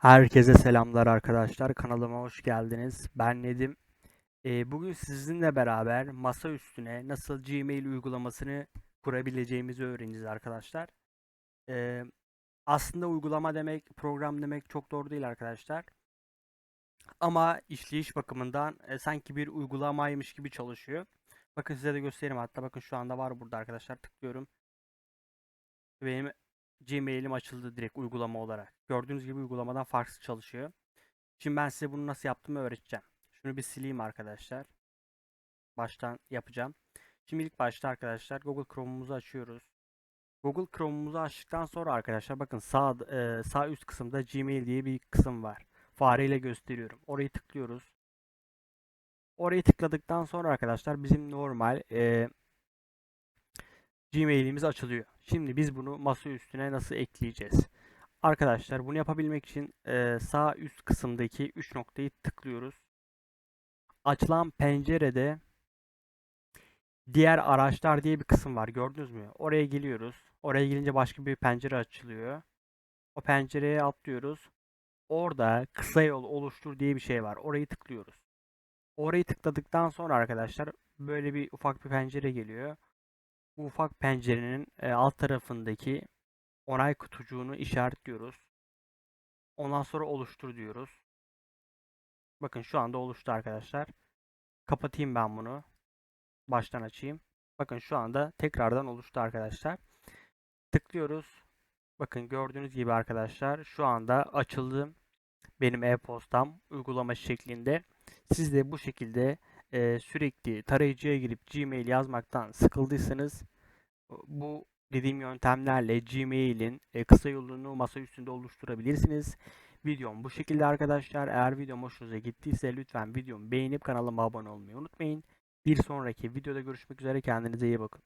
Herkese selamlar arkadaşlar. Kanalıma hoş geldiniz. Ben Nedim. Ee, bugün sizinle beraber masa üstüne nasıl Gmail uygulamasını kurabileceğimizi öğreneceğiz arkadaşlar. Ee, aslında uygulama demek, program demek çok doğru değil arkadaşlar. Ama işleyiş bakımından e, sanki bir uygulamaymış gibi çalışıyor. Bakın size de göstereyim hatta bakın şu anda var burada arkadaşlar. Tıklıyorum. Benim Gmail'im açıldı direkt uygulama olarak. Gördüğünüz gibi uygulamadan farksız çalışıyor. Şimdi ben size bunu nasıl yaptığımı öğreteceğim. Şunu bir sileyim arkadaşlar. Baştan yapacağım. Şimdi ilk başta arkadaşlar Google Chrome'umuzu açıyoruz. Google Chrome'umuzu açtıktan sonra arkadaşlar bakın sağ e, sağ üst kısımda Gmail diye bir kısım var. Fareyle gösteriyorum. Orayı tıklıyoruz. Orayı tıkladıktan sonra arkadaşlar bizim normal e, Gmail'imiz açılıyor. Şimdi biz bunu masa üstüne nasıl ekleyeceğiz? Arkadaşlar bunu yapabilmek için e, sağ üst kısımdaki 3 noktayı tıklıyoruz. Açılan pencerede diğer araçlar diye bir kısım var. Gördünüz mü? Oraya geliyoruz. Oraya gelince başka bir pencere açılıyor. O pencereye atlıyoruz. Orada kısa yol oluştur diye bir şey var. Orayı tıklıyoruz. Orayı tıkladıktan sonra arkadaşlar böyle bir ufak bir pencere geliyor. Bu ufak pencerenin e, alt tarafındaki onay kutucuğunu işaretliyoruz. Ondan sonra oluştur diyoruz. Bakın şu anda oluştu arkadaşlar. Kapatayım ben bunu. Baştan açayım. Bakın şu anda tekrardan oluştu arkadaşlar. Tıklıyoruz. Bakın gördüğünüz gibi arkadaşlar şu anda açıldı benim e-postam uygulama şeklinde. Siz de bu şekilde e, sürekli tarayıcıya girip Gmail yazmaktan sıkıldıysanız bu dediğim yöntemlerle Gmail'in e, kısa yolunu masa üstünde oluşturabilirsiniz. Videom bu şekilde arkadaşlar. Eğer videom hoşunuza gittiyse lütfen videomu beğenip kanalıma abone olmayı unutmayın. Bir sonraki videoda görüşmek üzere. Kendinize iyi bakın.